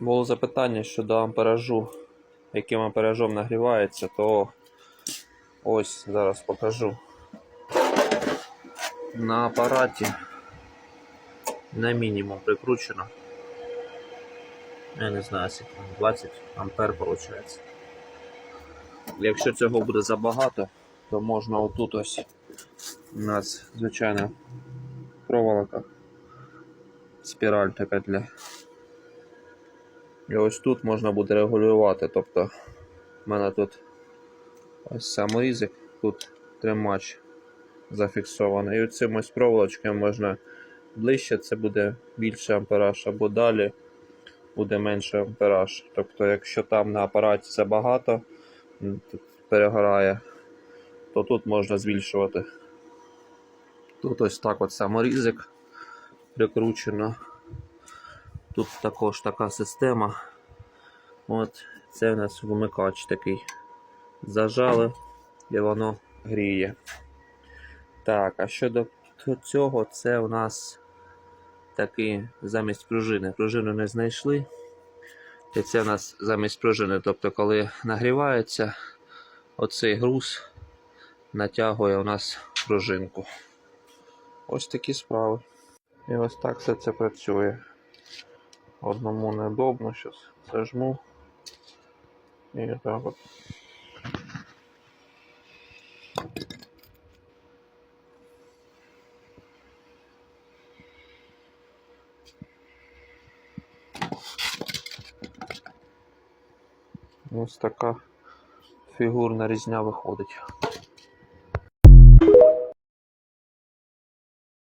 Було запитання щодо амперажу, яким амперажом нагрівається, то ось зараз покажу. На апараті на мінімум прикручено. Я не знаю, скільки 20 ампер виходить. Якщо цього буде забагато, то можна отут ось у нас звичайна проволока. Спіраль така для. І ось тут можна буде регулювати. Тобто в мене тут ось саморізик, тут тримач зафіксований. І цим ось проволочкою можна ближче, це буде більше ампераж, або далі буде менше ампераж. Тобто, якщо там на апараті забагато перегорає, то тут можна збільшувати. Тут ось так от саморізик прикручено. Тут також така система. От це у нас вмикач такий. Зажали і воно гріє. Так, а щодо цього, це у нас такий замість пружини. Пружину не знайшли. І це у нас замість пружини. Тобто, коли нагрівається, оцей груз натягує у нас пружинку. Ось такі справи. І ось так все це працює. Одному неудобно, зараз зажму. І так от. Ось така фігурна різня виходить.